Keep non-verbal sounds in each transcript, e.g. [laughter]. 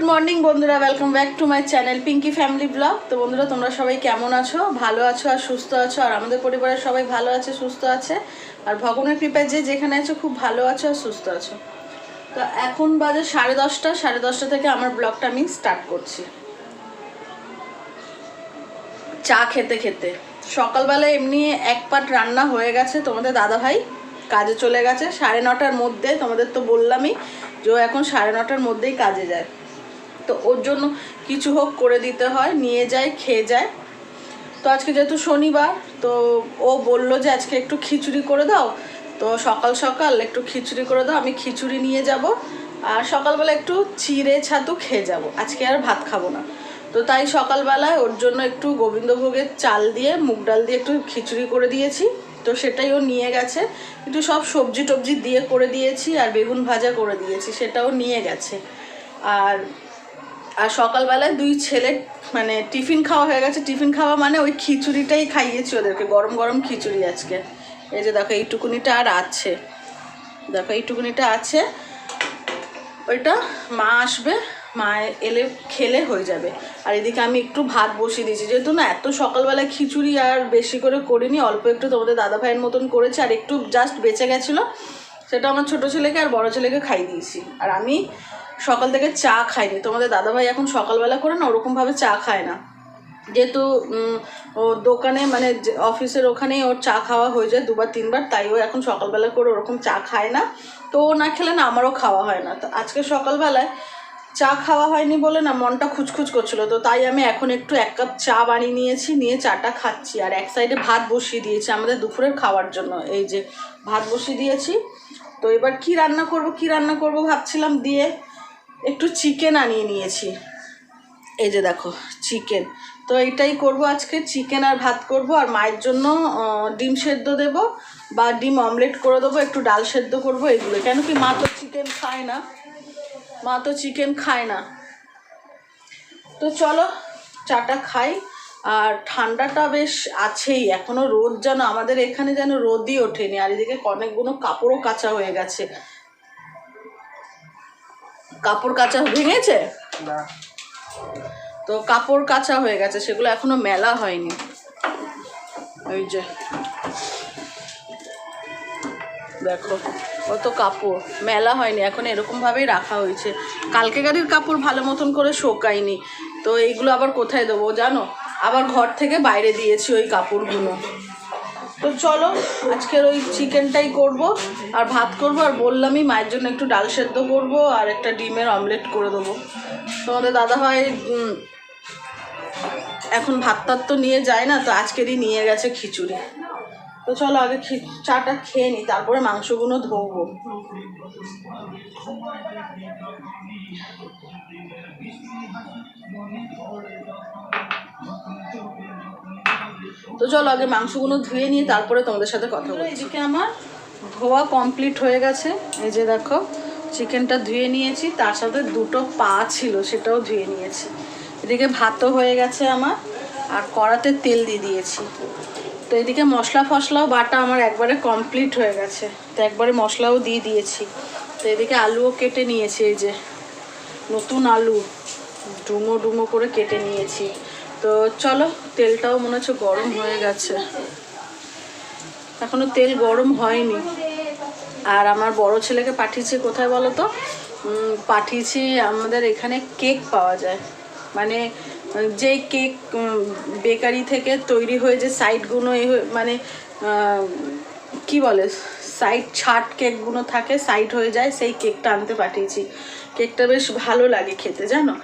Good morning বন্ধুরা। Welcome back to my channel Pinky family vlog তো বন্ধুরা, তোমরা সবাই কেমন আছো? ভালো আছো আর সুস্থ আছো? আর আমাদের পরিবারের সবাই ভালো আছে, সুস্থ আছে? আর ভগবানের কৃপায় যে যেখানে আছো, খুব ভালো আছো আর সুস্থ আছো। তো এখন বাজে সাড়ে দশটা। সাড়ে দশটা থেকে আমার ব্লগটা আমি স্টার্ট করছি। চা খেতে খেতে। সকালবেলা এমনি এক পাট রান্না হয়ে গেছে তোমাদের দাদা ভাই কাজে চলে গেছে। সাড়ে নটার মধ্যে, তোমাদের তো বললামই, যে এখন সাড়ে নটার মধ্যেই কাজে যায়। তো ওর জন্য কিছু হোক করে দিতে হয়, নিয়ে যায়, খেয়ে যায়। তো আজকে যেহেতু শনিবার, তো ও বলল যে আজকে একটু খিচুড়ি করে দাও। তো সকাল সকাল একটু খিচুড়ি করে দাও, আমি খিচুড়ি নিয়ে যাব। আর সকালবেলা একটু চিড়ে ছাতু খেয়ে যাব। আজকে আর ভাত খাব না। তো তাই সকালবেলায় ওর জন্য একটু গোবিন্দভোগের চাল দিয়ে, মুগ ডাল দিয়ে একটু খিচুড়ি করে দিয়েছি। তো সেটাই ও নিয়ে গেছে। একটু সব সবজি টবজি দিয়ে করে দিয়েছি আর বেগুন ভাজা করে দিয়েছি, সেটাও নিয়ে গেছে। আর আর সকালবেলায় দুই ছেলে মানে টিফিন খাওয়া হয়ে গেছে। টিফিন খাওয়া মানে ওই খিচুড়িটাই খাইয়েছি ওদেরকে, গরম গরম খিচুড়ি আজকে। এই যে দেখো, এইটুকুনিটা আর আছে। দেখো, এইটুকুনিটা আছে। ওইটা মা আসবে, মা এলে খেলে হয়ে যাবে। আর এদিকে আমি একটু ভাত বসিয়ে দিয়েছি। যেহেতু না, এত সকালবেলায় খিচুড়ি আর বেশি করে করিনি, অল্প একটু তোমাদের দাদা ভাইয়ের মতন করেছি, আর একটু জাস্ট বেঁচে গেছিল, সেটা আমার ছোট ছেলেকে আর বড় ছেলেকে খাই দিয়েছি। আর আমি সকাল থেকে চা খাইনি। তোমাদের দাদাভাই এখন সকালবেলা করে না, ওরকমভাবে চা খায় না। যেহেতু ও দোকানে মানে অফিসের ওখানেই ওর চা খাওয়া হয়ে যায় দুবার, তিনবার, তাই ও এখন সকালবেলা করে ওরকম চা খায় না। তো ও না খেলে না আমারও খাওয়া হয় না। তো আজকে সকালবেলায় চা খাওয়া হয়নি বলে না মনটা খুচখুচ করছিল। তো তাই আমি এখন একটু এক কাপ চা বানিয়ে নিয়েছি, নিয়ে চাটা খাচ্ছি। আর এক সাইডে ভাত বসিয়ে দিয়েছি আমাদের দুপুরের খাওয়ার জন্য। এই যে ভাত বসিয়ে দিয়েছি। তো এবার কি রান্না করব, কি রান্না করব ভাবছিলাম দিয়ে একটু চিকেন আনিয়ে নিয়েছি। এই যে দেখো চিকেন তো এইটাই করব আজকে চিকেন আর ভাত করব, আর মায়ের জন্য ডিম সেদ্ধ দেব, বা ডিম অমলেট করে দেবো, একটু ডাল সেদ্ধ করব, এগুলো। কেন কি মা তো চিকেন খায় না? মা তো চিকেন খায় না। তো চলো, চাটা খাই। আর ঠান্ডাটা বেশ আছেই, এখনও রোদ যেন, আমাদের এখানে যেন রোদই ওঠেনি, আর এদিকে অনেকগুলো কাপড়ও কাঁচা হয়ে গেছে। কাপড় কাঁচা ভেঙেছে? না। তো কাপড় কাঁচা হয়ে গেছে সেগুলো এখনও মেলা হয়নি। ওই যে। দেখো কত কাপড়। মেলা হয়নি এখন এরকমভাবেই রাখা হয়েছে। কালকে গাড়ির কাপড় ভালো মতন করে শোকায়নি। তো এইগুলো আবার কোথায় দেবো জানো? আবার ঘর থেকে বাইরে দিয়েছি ওই কাপড়গুলো। তো চলো, আজকের ওই চিকেনটাই করব, আর ভাত করব, আর বললামই মায়ের জন্য একটু ডাল সেদ্ধ করব, আর একটা ডিমের অমলেট করে দেবো। তোমাদের দাদা ভাই এখন ভাত টাত তো নিয়ে যায় না, তো আজকেরই নিয়ে গেছে খিচুড়ি। তো চলো আগে চাটা খেয়ে নিই তারপরে মাংসগুলো ধোবো। তো চলো আগে মাংসগুলো ধুয়ে নিয়ে তারপরে তোমাদের সাথে কথা বলছি। এদিকে আমার ধোয়া কমপ্লিট হয়ে গেছে। এই যে দেখো চিকেনটা ধুয়ে নিয়েছি তার সাথে দুটো পা ছিল সেটাও ধুয়ে নিয়েছি। এদিকে ভাতও হয়ে গেছে আমার আর কড়াতে তেল দিয়ে দিয়েছি। তো এদিকে মশলা ফসলাও বাটা আমার একবারে কমপ্লিট হয়ে গেছে। তো একবারে মশলাও দিয়ে দিয়েছি। তো এদিকে আলুও কেটে নিয়েছি এই যে নতুন আলু। ডুমো ডুমো করে কেটে নিয়েছি। তো চলো, তেলটাও মনে হচ্ছে গরম হয়ে গেছে। এখনও তেল গরম হয়নি। আর আমার বড় ছেলেকে পাঠিয়েছি কোথায় বলো তো? পাঠিয়েছি আমাদের এখানে কেক পাওয়া যায়। মানে যেই কেক বেকারি থেকে তৈরি হয়ে যে সাইডগুলো এ মানে কি বলে সাইড ছাট কেকগুলো থাকে সাইড হয়ে যায়, সেই কেকটা আনতে পাঠিয়েছি। কেকটা বেশ ভালো লাগে খেতে, জানো?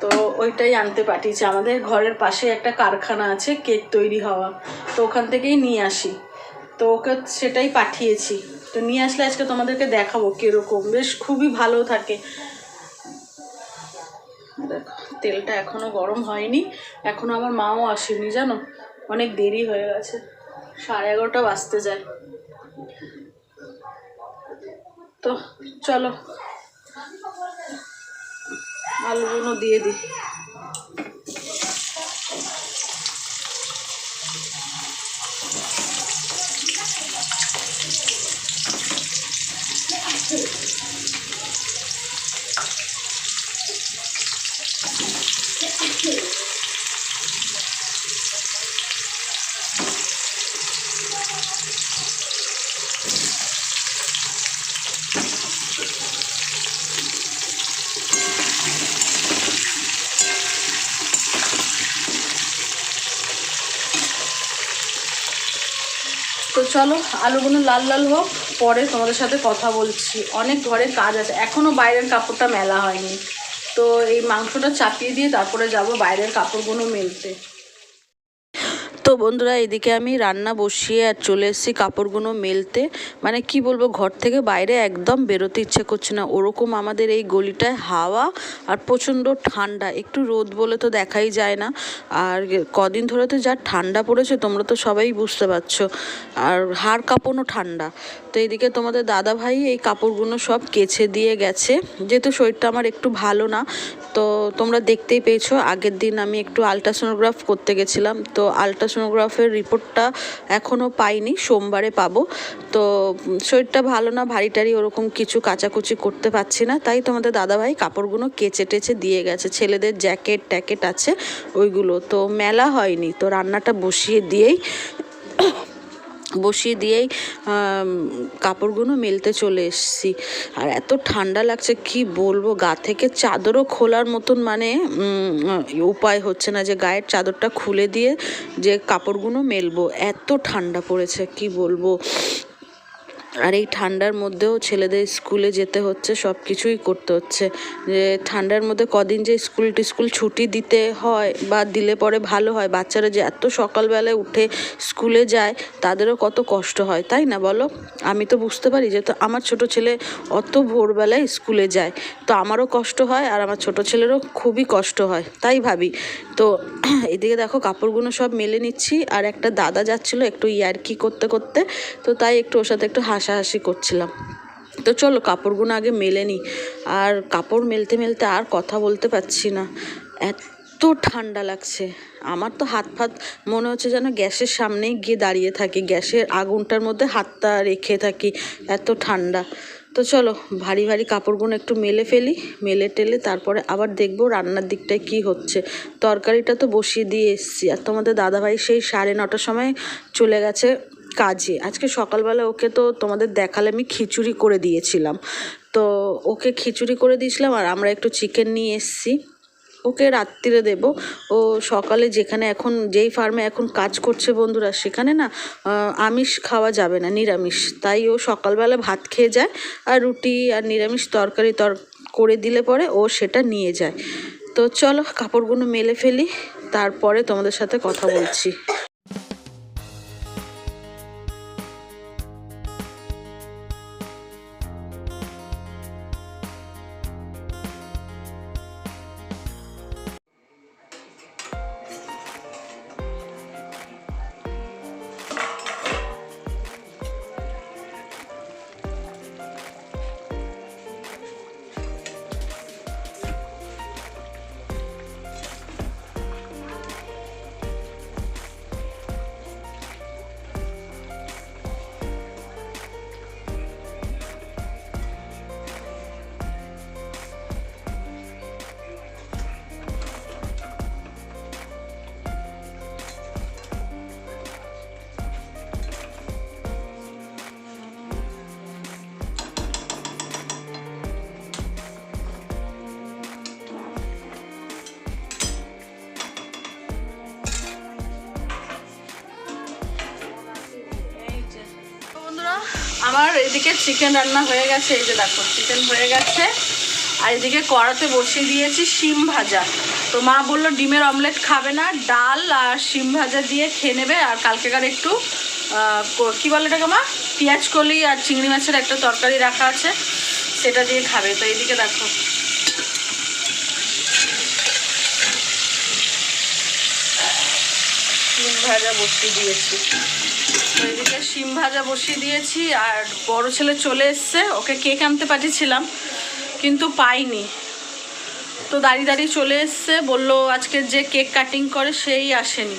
তো ওইটাই আনতে পাঠিয়েছি। আমাদের ঘরের পাশে একটা কারখানা আছে, কেক তৈরি হওয়া। তো ওখান থেকেই নিয়ে আসি। তো ওকে সেটাই পাঠিয়েছি। তো নিয়ে আসলে আজকে তোমাদেরকে দেখাবো কীরকম। বেশ খুবই ভালো থাকে। দেখো, তেলটা এখনও গরম হয়নি। এখনও আমার মাও আসেনি, জানো? অনেক দেরি হয়ে গেছে। সাড়ে এগারোটা বাজতে যায়। তো চলো আলুগুলো দিয়ে দিই চলো, আলুগুলো লাল লাল হোক, পরে তোমাদের সাথে কথা বলছি। অনেক ঘরে কাজ আছে। এখনও বাইরের কাপড়টা মেলা হয়নি। তো এই মাংসটা চাপিয়ে দিয়ে তারপরে যাব বাইরের কাপড়গুলো মেলতে। বন্ধুরা, এদিকে আমি রান্না বসিয়ে আর চলে এসেছি কাপড়গুলো মেলতে। মানে কি বলব, ঘর থেকে বাইরে একদম বেরোতে ইচ্ছে করছে না। ওরকম আমাদের এই গলিটায় হাওয়া আর প্রচণ্ড ঠান্ডা। একটু রোদ বলে তো দেখাই যায় না। আর কদিন ধরে তো যা ঠান্ডা পড়েছে, তোমরা তো সবাই বুঝতে পারছ। আর হাড় কাঁপানো ঠান্ডা। তো এদিকে তোমাদের দাদা ভাই এই কাপড়গুলো সব কেচে দিয়ে গেছে। যেহেতু শরীরটা আমার একটু ভালো না, তো তোমরা দেখতেই পেয়েছ। আগের দিন আমি একটু আলট্রাসোনোগ্রাফ করতে গেছিলাম। তো আলট্রাসোনোগ্রাফের রিপোর্টটা এখনও পাইনি, সোমবারে পাবো। তো শরীরটা ভালো না ভারী টারি ওরকম কিছু কাচাকুচি করতে পারছি না। তাই তোমাদের দাদাভাই কাপড়গুলো কেচে টেচে দিয়ে গেছে। ছেলেদের জ্যাকেট ট্যাকেট আছে ওইগুলো। তো মেলা হয়নি, তো রান্নাটা বসিয়ে দিয়েই বসিয়ে দিয়েই কাপড়গুলো মেলতে চলে এসছি। আর এত ঠান্ডা লাগছে, কি বলব? গা থেকে চাদরও খোলার মতন মানে উপায় হচ্ছে না যে গায়ের চাদরটা খুলে দিয়ে যে কাপড়গুলো মেলবো। এত ঠান্ডা পড়েছে, কি বলব? আর এই ঠান্ডার মধ্যেও ছেলেদের স্কুলে যেতে হচ্ছে সব কিছুই করতে হচ্ছে। যে ঠান্ডার মধ্যে কদিন যে স্কুল টিস্কুল ছুটি দিতে হয় বা দিলে পরে ভালো হয়, বাচ্চারা যে এত সকালবেলায় উঠে স্কুলে যায়, তাদেরও কত কষ্ট হয়, তাই না বলো? আমি তো বুঝতে পারি যে তো আমার ছোট ছেলে অত ভোরবেলায় স্কুলে যায়, তো আমারও কষ্ট হয় আর আমার ছোট ছেলেরও খুবই কষ্ট হয়, তাই ভাবি। তো [clears throat] এদিকে দেখো কাপড়গুলো সব মেলে নিচ্ছি, আর একটা দাদা যাচ্ছিল একটু ইয়ার্কি করতে করতে, তো তাই একটু ওর সাথে একটু হাসাহাসি করছিলাম। তো চলো, কাপড়গুলো আগে মেলে নিই আর কাপড় মেলতে মেলতে আর কথা বলতে পারছি না। এত ঠান্ডা লাগছে। আমার তো হাত ফাত, মনে হচ্ছে যেন গ্যাসের সামনেই গিয়ে দাঁড়িয়ে থাকি। গ্যাসের আগুনটার মধ্যে হাতটা রেখে থাকি। এত ঠান্ডা। তো চলো, ভারী ভারী কাপড়গুলো একটু মেলে ফেলি। মেলে টেলে তারপরে আবার দেখব রান্নার দিকটায় কি হচ্ছে। তরকারিটা তো বসিয়ে দিয়ে এসছি। আর তোমাদের দাদাভাই সেই সাড়ে নটার সময় চলে গেছে। কাজে আজকে সকালবেলা ওকে তো তোমাদের দেখালে আমি খিচুড়ি করে দিয়েছিলাম। তো ওকে খিচুড়ি করে দিয়েছিলাম আর আমরা একটু চিকেন নিয়ে এসছি। ওকে রাত্রিরে দেব। ও সকালে যেখানে এখন, যেই ফার্মে এখন কাজ করছে বন্ধুরা, সেখানে না আমিষ খাওয়া যাবে না, নিরামিষ। তাই ও সকালবেলা ভাত খেয়ে যায় আর রুটি আর নিরামিষ তরকারি তর, করে দিলে পরে ও সেটা নিয়ে যায়। তো চলো, কাপড়গুলো মেলে ফেলি। তারপরে তোমাদের সাথে কথা বলছি। আমার এদিকে চিকেন রান্না হয়ে গেছে, এই যে দেখো, চিকেন হয়ে গেছে। আর এদিকে কড়াতে বসিয়ে দিয়েছি শিম ভাজা। তো মা বলল, ডিমের অমলেট খাবে না, ডাল আর শিম ভাজা দিয়ে খেয়ে নেবে, আর কালকেকার একটু ক- বলে এটাকে মা? পেঁয়াজ কলি আর চিংড়ি মাছের একটা তরকারি রাখা আছে, সেটা দিয়ে খাবে। তো এদিকে দেখো। ভাজা বসিয়ে দিয়েছি। তো এদিকে শিম ভাজা বসিয়ে দিয়েছি আর বড় ছেলে চলে এসছে, ওকে কেক আনতে পাঠিয়েছিলাম, কিন্তু পাইনি। তো দাঁড়িয়ে দাঁড়িয়ে চলে এসছে, বলল আজকে যে কেক কাটিং করে সেই আসেনি।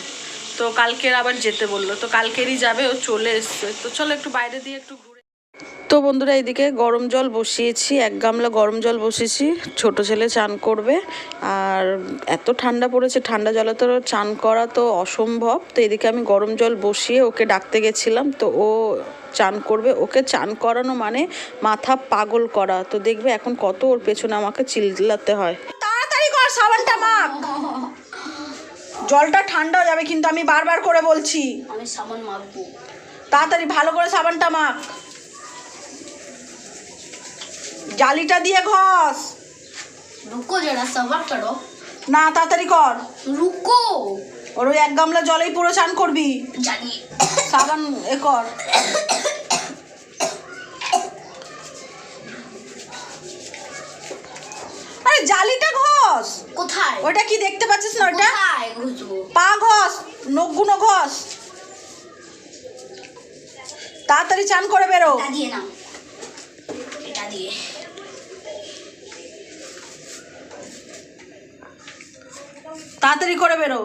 তো কালকের আবার যেতে বলল, তো কালকেরই যাবে, ও চলে এসছে। তো চলো একটু বাইরে দিয়ে একটু তো বন্ধুরা এইদিকে গরম জল বসিয়েছি এক গামলা গরম জল বসিয়েছি। ছোট ছেলে চান করবে। আর এত ঠান্ডা পড়েছে ঠান্ডা জলে তো চান করা তো অসম্ভব। তো এদিকে আমি গরম জল বসিয়ে ওকে ডাকতে গেছিলাম তো ও চান করবে। ওকে চান করানো মানে মাথা পাগল করা। তো দেখবে এখন কত ওর পেছনে আমাকে চিল্লাতে হয়। তাড়াতাড়ি কর সাবানটা মাখ। জলটা ঠান্ডা হয়ে যাবে কিন্তু আমি বারবার করে বলছি। আমি সাবান মাখবো। তাড়াতাড়ি ভালো করে সাবানটা মাখ। জালিটা দিয়ে ঘষ। রুকো জরা সবার করো না তাড়াতাড়ি কর। রুকো। ওর ওই এক গামলা জলেই পুরো চান করবি। জানি সাবান এ কর। আরে জালিটা ঘষ। কোথায়? ওটা কি দেখতে পাচ্ছিস না ওটা পা ঘষ নখগুনো ঘষ। তাড়াতাড়ি চান করে বেরো। দিয়ে না এটা দিয়ে। তাড়াতাড়ি করে বেরো।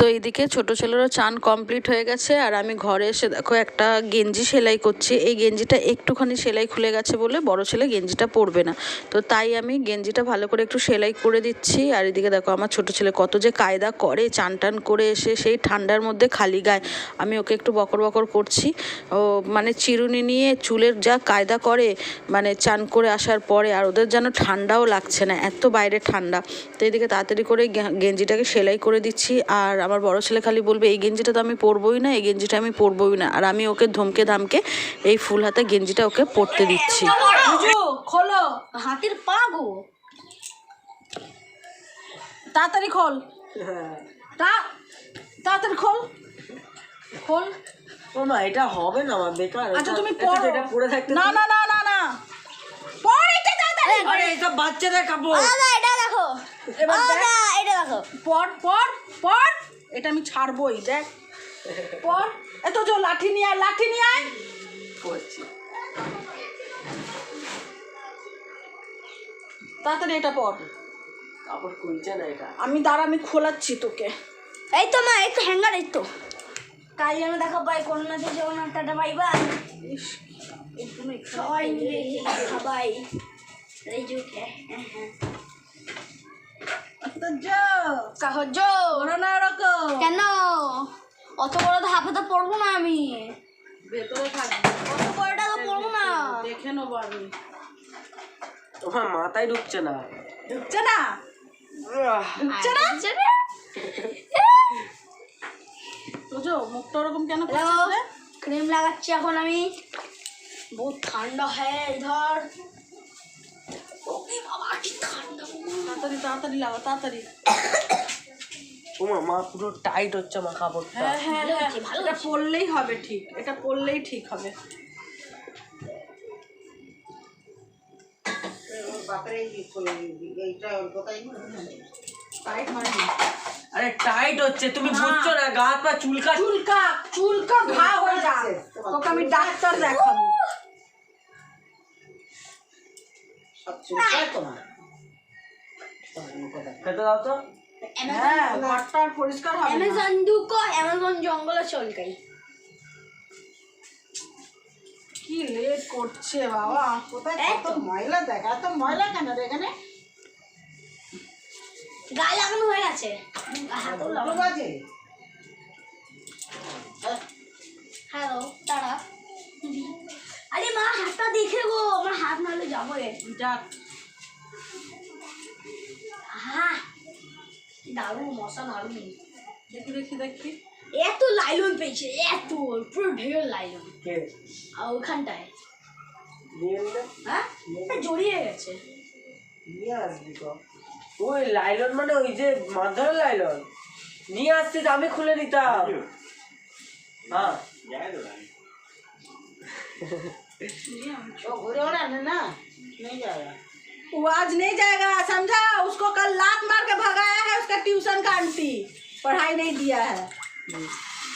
তো এইদিকে ছোট ছেলেরও চান কমপ্লিট হয়ে গেছে, আর আমি ঘরে এসে দেখো একটা গেঞ্জি সেলাই করছি। এই গেঞ্জিটা একটুখানি সেলাই খুলে গেছে বলে বড় ছেলে গেঞ্জিটা পরবে না। তো তাই আমি গেঞ্জিটা ভালো করে একটু সেলাই করে দিচ্ছি, আর এদিকে দেখো আমার ছোট ছেলে কত যে কায়দা করে চান টান করে এসে সেই ঠান্ডার মধ্যে খালি গায়ে। আমি ওকে একটু বকর বকর করছি। ও মানে চিরুনি নিয়ে চুলের যা কায়দা করে মানে চান করে আসার পরে আর ওদের যেন ঠান্ডাও লাগছে না, এত বাইরে ঠান্ডা। তো এদিকে তাড়াতাড়ি করে গেঞ্জিটাকে সেলাই করে দিচ্ছি, আর আমার বড় ছেলে খালি বলবে এই গেঞ্জিটা তো আমি পরবই না এই গেঞ্জিটা আমি পরবই না। আর আমি ওকে ধমকে ধামকে এই ফুল হাতা গেঞ্জিটা ওকে পরতে দিচ্ছি। খোলো। হাতির পা গো। তাড়াতাড়ি খোল। তাড়াতাড়ি খোল। খোল। ও মা এটা হবে না আমার বেকার। আচ্ছা তুমি পড়ো। এটা পড়ে থাকতে না না না না না। পড় এটা তাড়াতাড়ি। আরে এটা বাচ্চাদের কাপড়। এটা দেখো। এবার এটা দেখো। পড় পড় পড়। এটা আমি ছাড়বই দেখ। পড় এত জো লাঠি নিয়ে আয় লাঠি নিয়ে আয়। পড়ছি তাড়াতাড়ি এটা পড় কাপড় খুলছে না এটা। আমি দাঁড়া আমি খোলাচ্ছি তোকে। এই তো মা এই তো হ্যাঙ্গার এই তো। কাল যেন দেখো বাই করোনা দিয়ে যখন টাটা বাই বাই সবাই মিলে খাবাই এই যে হ্যাঁ হ্যাঁ। না ওরকম কেন? অত বড় ধাপে তো পড়ব না আমি। ভেতরে থাকবে অত বড়টা তো পড়ব না। দেখে নেব আমি। তোমার মাথায় ঢুকছে না। ঢুকছে না? ঢুকছে মুখটা ওরকম কেন? ক্রিম লাগাচ্ছি এখন আমি। বহুত ঠান্ডা হ্যাঁ কি ঠান্ডা তাড়াতাড়ি তাড়াতাড়ি লাগা তাড়াতাড়ি। ও মা মা পুরো টাইট হচ্ছে আমার কাপড়টা। হ্যাঁ হ্যাঁ হ্যাঁ হচ্ছে, ভালো এটা পড়লেই হবে ঠিক এটা পড়লেই ঠিক হবে। আরে টাইট হচ্ছে তুমি বুঝছ না গা হাত পা চুলকা চুলকা চুলকা ঘা হয়ে যাবে তোকে আমি ডাক্তার দেখাবো। খেতে দাও তো। হ্যাঁ ঘরটা আর পরিষ্কার হবে না। অ্যামাজন দুকো অ্যামাজন জঙ্গলে চলকাই। কি লেট করছে বাবা। কোথায় কত ময়লা দেখ এত ময়লা কেন রে এখানে? গায়ে লাগানো হয়ে গেছে। হাতও হ্যালো তারা আরে মা হাতটা দেখে গো। আমার হাত নাহলে যাব যাক হ্যাঁ দারুণ মশা দারুণ। দেখি দেখি দেখি। এত লাইলন পেয়েছে এত পুরো ঢের লাইলন। আর ওখানটায়। হ্যাঁ? জড়িয়ে গেছে। নিয়ে আসবি তো। ওই লাইলন মানে ওই যে লাইলন। নিয়ে আসছিস আমি খুলে নিতাম হ্যাঁ। वो आज नहीं जाएगा समझा उसको कल लात मार के भगाया है उसका ट्यूशन का आंटी पढ़ाई नहीं दिया है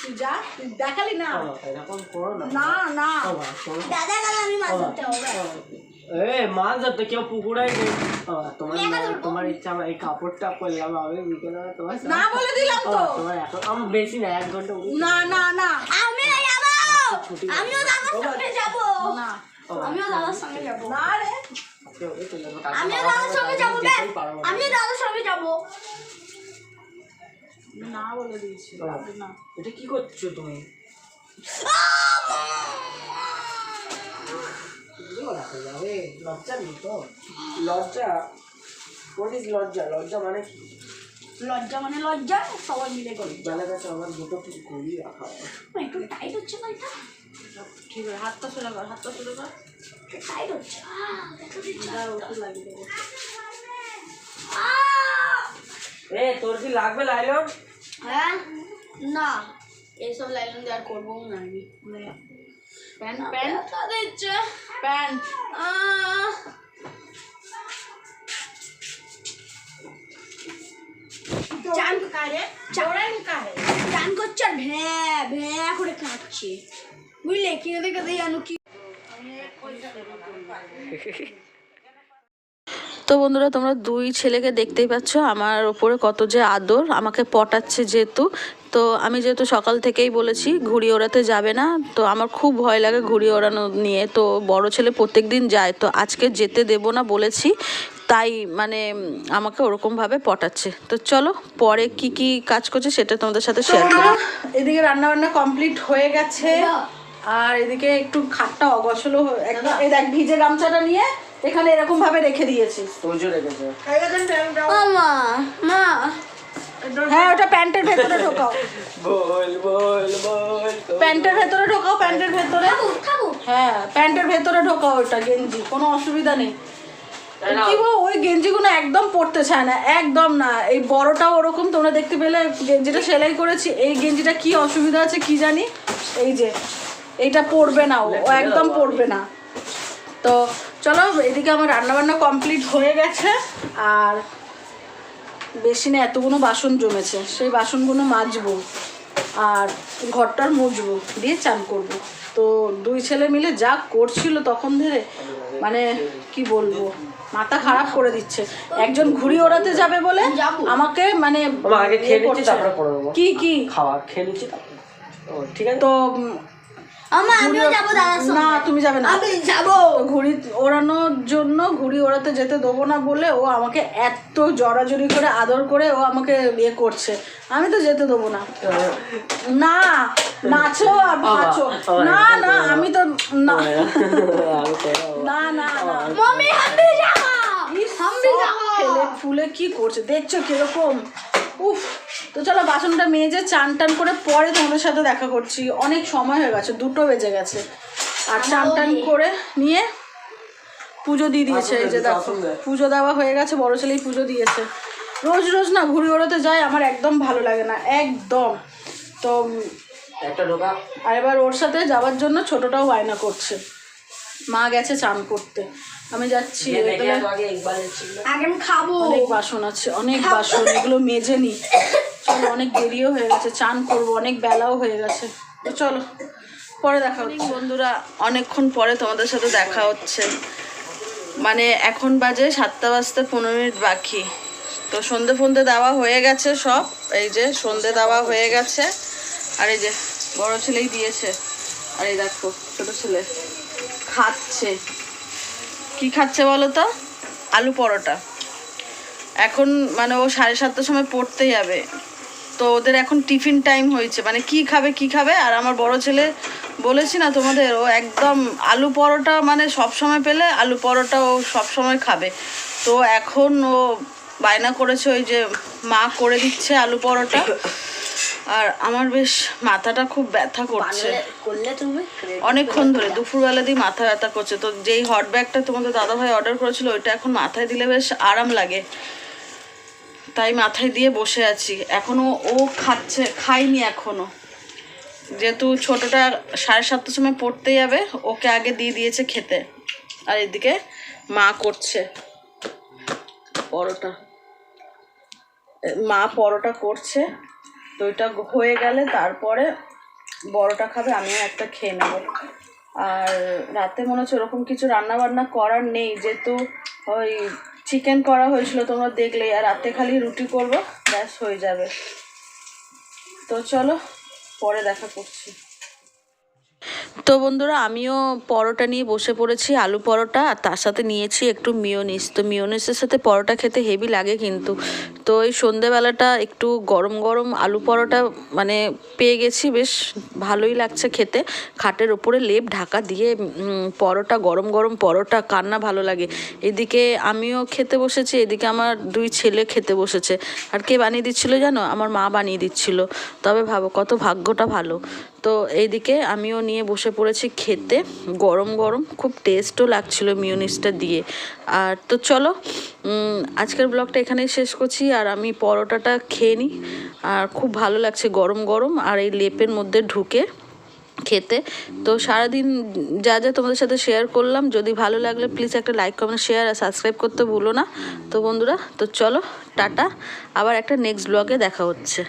तू जा तू देखाली ना এরকম করো না না না ও মা, শোনো। দাদা দাদা আমি মাছ ধরতে হবে এ মাছ ধরতে কেউ পুকুরাই নেই ও, তোমার একা না- ধরবো। তোমার ইচ্ছা আমার এই কাপড়টা পরলাম আমি বিকেলে তোমার না বলে দিলাম ও, তো তোমার এখন আমি বেশি না এক ঘন্টা না না না আমি যাবো ছুটি আমিও দাদার সঙ্গে যাব। না। আমিও দাদার সঙ্গে যাব। না রে। আমিও দাদার সঙ্গে যাব আমিও দাদার সঙ্গে যাব। না বলে দিয়েছি না। এটা কি করছ তুমি? যাবে। লজ্জা নেই তো। লজ্জা? হোয়াট ইজ লজ্জা? লজ্জা মানে কি? লজ্জা মানে লজ্জা সবাই মিলে করি বেলা কাছে আমার দুটো কি করি রাখা একটু টাইট হচ্ছে না এটা? ঠিক আছে হাতটা সোজা কর হাতটা সোজা কর। টাইট হচ্ছে! এ তোর কি লাগবে লাইলন হ্যাঁ? না এইসব লাইন দিয়ে আর করব না আমি। Pant pant? প্যান্টটা দিচ্ছে। প্যান্ট। চান কারে? চান কারে? চান করছে আর ভ্যা ভ্যা করে কাঁদছে। বুঝলে? কেঁদে কেঁদে জানো কি তো বন্ধুরা তোমরা দুই ছেলেকে দেখতেই পাচ্ছ আমার ওপরে কত যে আদর আমাকে পটাচ্ছে যেহেতু। তো আমি যেহেতু সকাল থেকেই বলেছি ঘুড়ি ওড়াতে যাবে না তো আমার খুব ভয় লাগে ঘুড়ি ওড়ানো নিয়ে। তো বড় ছেলে প্রত্যেক দিন যায় তো আজকে যেতে দেবো না বলেছি। তাই মানে আমাকে ওরকমভাবে পটাচ্ছে। তো চলো পরে কি কি কাজ করছে সেটা তোমাদের সাথে শেয়ার করব। এদিকে রান্না বান্না কমপ্লিট হয়ে গেছে। আর এদিকে একটু খাটটা অগসলো এই দেখ ভিজে গামছাটা নিয়ে এখানে এরকম ভাবে রেখে দিয়েছিস রেখেছে। মামা মা। হ্যাঁ ওটা প্যান্টের ভেতরে ঢোকাও। বল বল বল প্যান্টের ভেতরে ঢোকাও প্যান্টের ভেতরে। হ্যাঁ প্যান্টের ভেতরে ঢোকাও ওটা গেঞ্জি কোনো অসুবিধা নেই। কি বল ওই গেঞ্জিগুলো একদম পরতে চায় না একদম না। এই বড়টাও ওরকম তোমরা দেখতে পেলে গেঞ্জিটা সেলাই করেছি এই গেঞ্জিটা কি অসুবিধা আছে কি জানি? এই যে এইটা পরবে না ও একদম পরবে না। তো চলো এদিকে আমার রান্নাবান্না কমপ্লিট হয়ে গেছে আর বেশি না এতগুলো বাসন জমেছে সেই বাসনগুলো মাজবো আর ঘরটার মুছবো দিয়ে চান করব। তো দুই ছেলে মিলে যা করছিল তখন ধরে মানে কি বলব? মাথা খারাপ করে দিচ্ছে। একজন ঘুড়ি ওড়াতে যাবে বলে আমাকে মানে আগে খেয়ে কি কি? খাওয়া খেয়ে নিচ্ছি ঠিক আছে। তো না তুমি যাবে না। আমি যাব। ঘুড়ি ওড়ানোর জন্য ঘুড়ি ওড়াতে যেতে দেবো না বলে ও আমাকে এত জড়াজড়ি করে আদর করে ও আমাকে ইয়ে করছে। আমি তো যেতে দেবো না। না নাচো আর নাচো। না না আমি তো না। [laughs] না না হাম ভি হাম ফুলে কি করছে? দেখছ কীরকম? উফ তো চলো বাসনটা মেজে চান টান করে পরে তোমাদের সাথে দেখা করছি। অনেক সময় হয়ে গেছে দুটো বেজে গেছে। আর চান টান করে নিয়ে পুজো দিয়ে দিয়েছে এই যে দেখো। পুজো দেওয়া হয়ে গেছে বড় ছেলেই পুজো দিয়েছে। রোজ রোজ না ঘুরি ওড়াতে যায় আমার একদম ভালো লাগে না একদম। তো আর এবার ওর সাথে যাওয়ার জন্য ছোটটাও বায়না করছে। মা গেছে চান করতে। আমি যাচ্ছি আগে আমি খাব। অনেক বাসন আছে অনেক বাসন এগুলো মেজে নি। চলো অনেক দেরিও হয়ে গেছে চান করব অনেক বেলাও হয়ে গেছে। তো চলো পরে দেখা হচ্ছে। বন্ধুরা অনেকক্ষণ পরে তোমাদের সাথে দেখা হচ্ছে। মানে এখন বাজে সাতটা বাজতে পনেরো মিনিট বাকি। তো সন্ধে ফন্দে দেওয়া হয়ে গেছে সব। এই যে সন্ধে দেওয়া হয়ে গেছে। আর এই যে বড় ছেলেই দিয়েছে। আর এই দেখো ছোট ছেলে খাচ্ছে। কি খাচ্ছে বলো তো আলু পরোটা। এখন মানে ও সাড়ে সাতটার সময় পড়তে যাবে তো ওদের এখন টিফিন টাইম হয়েছে। মানে কি খাবে কি খাবে? আর আমার বড় ছেলে বলেছি না তোমাদের, ও একদম আলু পরোটা মানে সব সময় পেলে আলু পরোটা ও সব সময় খাবে। তো এখন ও বায়না করেছে ওই যে মা করে দিচ্ছে আলু পরোটা। আর আমার বেশ মাথাটা খুব ব্যথা করছে। অনেকক্ষণ ধরে দুপুরবেলা দিয়ে মাথা ব্যথা করছে। তো যেই হট ব্যাগটা তোমাদের দাদাভাই অর্ডার করেছিল ওইটা এখন মাথায় দিলে বেশ আরাম লাগে। তাই মাথায় দিয়ে বসে আছি। এখনও ও খাচ্ছে খাইনি এখনও। যেহেতু ছোটটা সাড়ে সাতটার সময় পড়তে যাবে ওকে আগে দিয়ে দিয়েছে খেতে। আর এদিকে মা করছে পরোটা। মা পরোটা করছে। তো ওইটা হয়ে গেলে তারপরে বড়টা খাবে, আমিও একটা খেয়ে নেব। আর রাতে মনে হচ্ছে ওরকম কিছু রান্না বান্না করার নেই, যেহেতু ওই চিকেন করা হয়েছিল, তোমরা দেখলেই, আর রাতে খালি রুটি করব, ব্যাস হয়ে যাবে। তো চলো, পরে দেখা করছি। তো বন্ধুরা, আমিও পরোটা নিয়ে বসে পড়েছি, আলু পরোটা, আর তার সাথে নিয়েছি একটু মিওনিস তো মিওনিসের সাথে পরোটা খেতে হেভি লাগে কিন্তু। তো এই সন্ধেবেলাটা একটু গরম গরম আলু পরোটা মানে পেয়ে গেছি, বেশ ভালোই লাগছে খেতে। খাটের ওপরে লেপ ঢাকা দিয়ে পরোটা, গরম গরম পরোটা কান্না ভালো লাগে। এদিকে আমিও খেতে বসেছি, এদিকে আমার দুই ছেলে খেতে বসেছে। আর কে বানিয়ে দিচ্ছিল জানো? আমার মা বানিয়ে দিচ্ছিল। তবে ভাবো কত ভাগ্যটা ভালো। তো এইদিকে আমিও নিয়ে বসে পড়েছি খেতে। গরম গরম, খুব টেস্টও লাগছিল মিউনিসটা দিয়ে। আর তো চলো আজকের ব্লগটা এখানেই শেষ করছি। আর আমি পরোটাটা খেয়ে নিই আর খুব ভালো লাগছে গরম গরম, আর এই লেপের মধ্যে ঢুকে খেতে। তো সারাদিন যা যা তোমাদের সাথে শেয়ার করলাম। যদি ভালো লাগলে প্লিজ একটা লাইক কমেন্ট শেয়ার আর সাবস্ক্রাইব করতে ভুলো না। তো বন্ধুরা, তো চলো, টাটা। আবার একটা নেক্সট ব্লগে দেখা হচ্ছে।